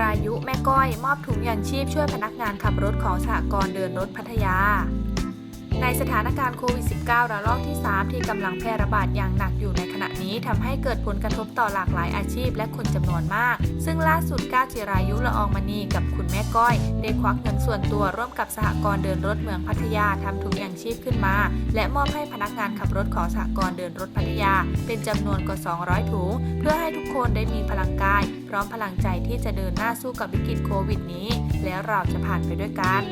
รายุแม่ก้อย มอบถุงยางชีพช่วยพนักงานขับรถของสหกรณ์เดินรถพัทยา ในสถานการณ์โควิด -19 ระลอกที่ 3 ที่กำลังแพร่ระบาดอย่างหนักอยู่ในขณะนี้ทำให้เกิดผลกระทบต่อหลากหลายอาชีพและคนจำนวนมาก ซึ่งล่าสุดก้าวจิรายุละอองมณีกับคุณแม่ก้อย ได้ควักเงินส่วนตัวร่วมกับสหกรณ์เดินรถเมืองพัทยาทำถุงยางชีพขึ้นมา และมอบให้พนักงานขับรถของสหกรณ์เดินรถพัทยา เป็นจำนวนกว่า 200 ถุง เพื่อให้ทุกคนได้มีพลังกาย พร้อมพลังใจที่จะเดินหน้าสู้กับวิกฤตโควิดนี้ แล้วเราจะผ่านไปด้วยกัน